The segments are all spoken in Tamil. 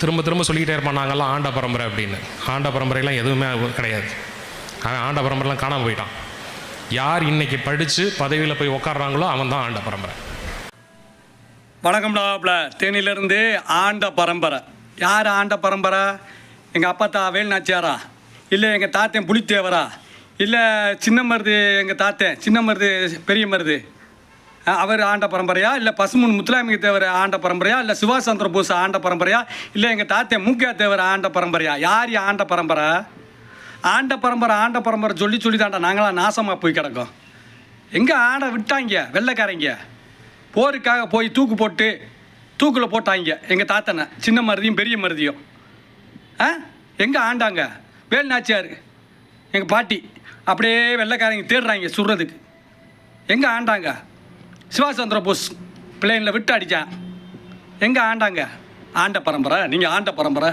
திரும்ப திரும்ப சொல்லிக்கிட்டே இருப்பான் நாங்கள்லாம் ஆண்ட பரம்பரை அப்படின்னு. ஆண்ட பரம்பரைலாம் எதுவுமே கிடையாது. அவன் ஆண்ட பரம்பரைலாம் காணாமல் போயிட்டான். யார் இன்றைக்கி படித்து பதவியில் போய் உக்காடுறாங்களோ அவன் தான் ஆண்ட பரம்பரை. வணக்கம்டாப்ல தேனியிலிருந்து ஆண்ட பரம்பரை. யார் ஆண்ட பரம்பரை? எங்கள் அப்பா தா வேல்நாச்சியாரா இல்லை எங்கள் தாத்தன் புலித்தேவரா? இல்லை சின்ன மருது எங்கள் தாத்தன்? சின்ன மருது பெரிய மருது? அவர் ஆண்ட பரம்பரையா? இல்லை பசுமன் முத்துலாமிக தேவர் ஆண்ட பரம்பரையா? இல்லை சுபாஷ் சந்திர போஸ் ஆண்ட பரம்பரையா? இல்லை எங்கள் தாத்தன் மூக்கியா தேவர் ஆண்ட பரம்பரையா? யார் ஆண்ட பரம்பரை? ஆண்ட பரம்பரை ஆண்ட பரம்பரை சொல்லி சொல்லி தாண்டா நாங்களாம் நாசமாக போய் கிடக்கோம். எங்கே ஆடை விட்டாங்க வெள்ளைக்காரங்க? போருக்காக போய் தூக்கு போட்டு தூக்கில் போட்டாங்க எங்கள் தாத்தனை. சின்ன மருதியும் பெரிய மருதியும். ஆ எங்கே ஆண்டாங்க? வேலுநாச்சியார் எங்கள் பாட்டி. அப்படியே வெள்ளைக்காரங்க தேடுறாங்க சுடுறதுக்கு. எங்கே ஆண்டாங்க? சிவாஷ் சந்திர போஸ் பிளேனில் விட்டு அடித்தான் எங்கே ஆண்டாங்க? ஆண்ட பரம்பரை. நீங்கள் ஆண்ட பரம்பரை.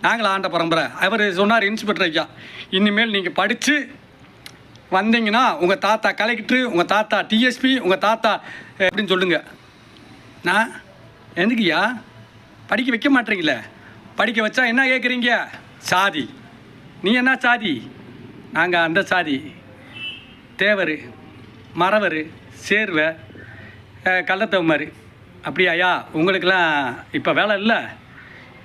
நாங்கள் ஆண்ட பரம்பரை. அவர் சொன்னார் இன்ஸ்பெக்டர் ஐயா இனிமேல் நீங்கள் படித்து வந்தீங்கன்னா உங்கள் தாத்தா கலெக்டரு உங்கள் தாத்தா டிஎஸ்பி உங்கள் தாத்தா அப்படின்னு சொல்லுங்க. நான் எதுக்குயா படிக்க வைக்க மாட்டீங்களே? படிக்க வச்சா என்ன கேட்குறீங்க சாதி. நீ என்ன சாதி? நாங்கள் அந்த சாதி. தேவர். மறவர். சேர்வை. கள்ளத்தவ மாதிரி. அப்படி அப்படியாயா உங்களுக்கெல்லாம் இப்போ வேலை இல்லை?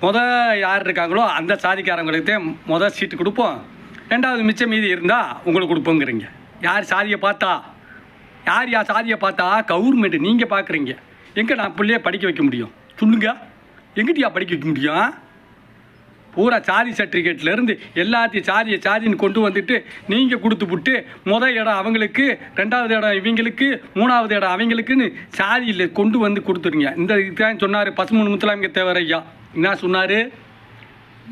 மொதல் யார் இருக்காங்களோ அந்த சாதிக்காரங்களுக்கு மொதல் சீட்டு கொடுப்போம். ரெண்டாவது மிச்சம் மீதி இருந்தால் உங்களுக்கு கொடுப்போங்கிறீங்க. யார் சாதியை பார்த்தா? யார் யார் சாதியை பார்த்தா? கவர்மெண்ட் நீங்கள் பார்க்குறீங்க. எங்கே நான் பிள்ளைய படிக்க வைக்க முடியும்? சொல்லுங்க. எங்கிட்டயா படிக்க வைக்க முடியும்? பூரா சாதி சர்டிஃபிகேட்லேருந்து எல்லாத்தையும் சாதியை சாதின்னு கொண்டு வந்துட்டு நீங்கள் கொடுத்து விட்டு முதல் இடம் அவங்களுக்கு ரெண்டாவது இடம் இவங்களுக்கு மூணாவது இடம் அவங்களுக்குன்னு சாதியில் கொண்டு வந்து கொடுத்துருங்க. இந்த இதுதான் சொன்னார் பசுமன் முத்துலாமிக தேவர் ஐயா என்ன சொன்னார்?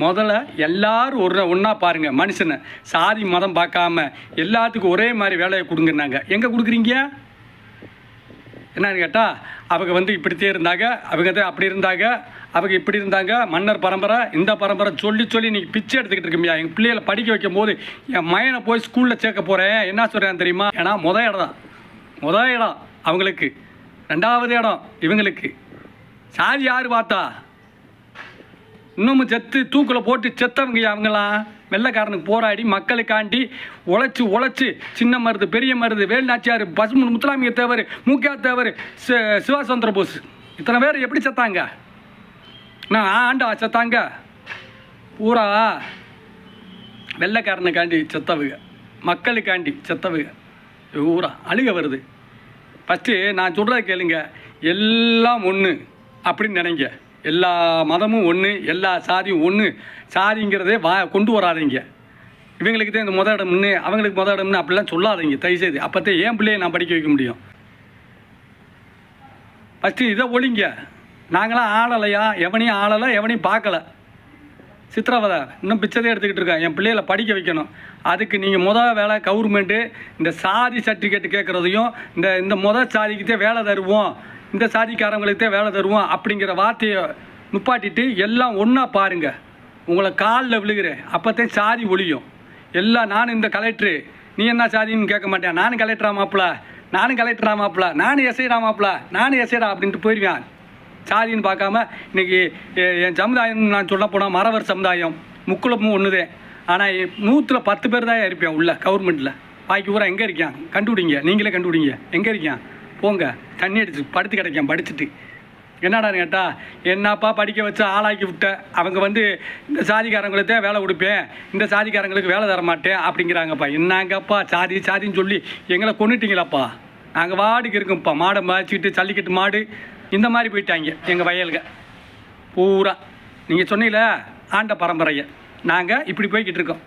முதல்ல எல்லாரும் ஒரு ஒன்றா பாருங்கள் மனுஷனை. சாதி மதம் பார்க்காம எல்லாத்துக்கும் ஒரே மாதிரி வேலையை கொடுங்கன்னாங்க. எங்கே கொடுக்குறீங்க? என்னன்னு கேட்டால் அவங்க வந்து இப்படித்தே இருந்தாங்க அவங்க தான் அப்படி இருந்தாங்க அவங்க இப்படி இருந்தாங்க மன்னர் பரம்பரை இந்த பரம்பரை சொல்லி சொல்லி நீங்கள் பிச்சை எடுத்துக்கிட்டு இருக்கீங்க. எங்கள் பிள்ளைகளை படிக்க வைக்கும் போது என் மயனை போய் ஸ்கூலில் சேர்க்க போகிறேன் என்ன சொல்கிறேன் தெரியுமா? ஏன்னா முத இடம் தான். முத இடம் அவங்களுக்கு. ரெண்டாவது இடம் இவங்களுக்கு. சாதி யார் பார்த்தா? இன்னமும் செத்து தூக்கில் போட்டு செத்தவங்க அவங்களாம் வெள்ளைக்காரனுக்கு போராடி மக்களுக்காண்டி உழைச்சி உழைச்சி சின்ன மருது பெரிய மருது வேலுநாச்சியார் பசுமன் முத்துலாமிய தேவர் மூக்கா தேவர் சி- சந்திர போஸ். இத்தனை பேர் எப்படி செத்தாங்க? நான் ஆண்டா செத்தாங்க? பூரா வெள்ளைக்காரனுக்காண்டி செத்தவுங்க. மக்களுக்காண்டி செத்தவுங்க. பூரா அழுக வருது. ஃபஸ்ட்டு நான் சொல்கிறத கேளுங்க. எல்லாம் ஒன்று அப்படின்னு நினைங்க. எல்லா மதமும் ஒன்று எல்லா சாதியும் ஒன்று சாதிங்கிறதே வா கொண்டு வராதீங்க. இவங்களுக்கு தான் இந்த முத இடம்னு அவங்களுக்கு முத இடம்னு அப்படிலாம் சொல்லாதீங்க தயவுசெய்து. அப்போத்தான் ஏன் பிள்ளையை நான் படிக்க வைக்க முடியும்? ஃபஸ்ட்டு இதை ஒழிங்க. நாங்களாம் ஆளலையா? எவனையும் ஆளலை எவனையும் பார்க்கல. சித்திரவதை இன்னும் பிச்சதே எடுத்துக்கிட்டு இருக்கேன். என் பிள்ளைகளை படிக்க வைக்கணும். அதுக்கு நீங்கள் முத வேலை கவர்மெண்ட்டு இந்த சாதி சர்டிஃபிகேட் கேட்குறதையும் இந்த இந்த முத சாதிக்குத்தே வேலை தருவோம். இந்த சாதிக்காரங்களுக்கே வேலை தருவோம் அப்படிங்கிற வார்த்தையை நுப்பாட்டிட்டு எல்லாம் ஒன்றா பாருங்க. உங்களை காலில் விழுகிறேன். அப்போத்தான் சாதி ஒழியும். எல்லாம் நானும் இந்த கலெக்டரு நீ என்ன சாதின்னு கேட்க மாட்டேன். நானும் கலெக்டரா மாப்பிள. நானும் கலெக்டரா மாப்பிள. நானும் எஸ்ஐடா மாப்பிள. நானும் எஸ்ஐடா அப்படின்ட்டு போயிருவேன். சாதின்னு பார்க்காம இன்னைக்கு என் சமுதாயம் நான் சொல்ல போனால் மறவர் சமுதாயம். முக்குளமும் ஒன்றுதே ஆனால் நூற்றில் பத்து பேர் தான் இருப்பேன் உள்ள கவர்மெண்ட்டில் பாக்கி பூரா எங்கே இருக்கான்? கண்டுபிடிங்க. நீங்களே கண்டுபிடிங்க. எங்கே இருக்கான்? போங்க தண்ணி அடிச்சு படுத்து கிடைக்கேன் படிச்சுட்டு என்னடான்னு கேட்டால் என்னப்பா படிக்க வச்சு ஆளாக்கி விட்டேன் அவங்க வந்து இந்த சாதிக்காரங்களுக்கு தான் வேலை கொடுப்பேன் இந்த சாதிக்காரங்களுக்கு வேலை தர மாட்டேன் அப்படிங்கிறாங்கப்பா. என்னங்கப்பா சாதி சாதின்னு சொல்லி எங்களை கொண்டுட்டீங்களாப்பா நாங்கள் வாடிக்கு இருக்கோம்ப்பா. மாடை மாய்ச்சிக்கிட்டு ஜல்லிக்கட்டு மாடு இந்த மாதிரி போயிட்டாங்க எங்கள் வயலுங்க பூரா. நீங்கள் சொன்னீங்கள ஆண்ட பரம்பரையை. நாங்கள் இப்படி போய்கிட்டு இருக்கோம்.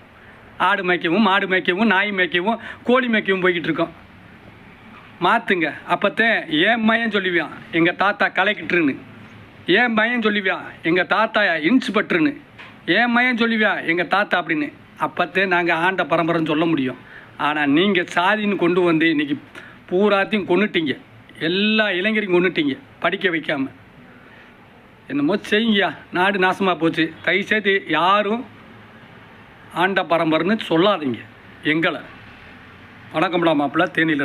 ஆடு மேய்க்கவும் மாடு மேய்க்கவும் நாய் மேய்க்கவும் கோழி மேய்க்கவும் போய்கிட்டு இருக்கோம். மாற்றுங்க அப்போத்தான் ஏன் மையம் சொல்லுவியான் எங்கள் தாத்தா கலைக்கிட்டுருன்னு ஏன் மையம் சொல்லுவியான் எங்கள் தாத்தா இன்ஸ்பெக்டருன்னு ஏன் மையம் சொல்லுவியான் எங்கள் தாத்தா அப்படின்னு. அப்பத்தே நாங்கள் ஆண்ட பரம்பரைன்னு சொல்ல முடியும். ஆனால் நீங்கள் சாதின்னு கொண்டு வந்து இன்னைக்கு பூராத்தையும் கொண்டுட்டீங்க எல்லா இளைஞரையும் கொண்டுட்டீங்க படிக்க வைக்காம. என்னமோ செய்யுங்கயா நாடு நாசமாக போச்சு. தயவுசெய்து யாரும் ஆண்ட பரம்பரைன்னு சொல்லாதீங்க. எங்களை. வணக்கம்டா மாப்பிள்ள தேனியில்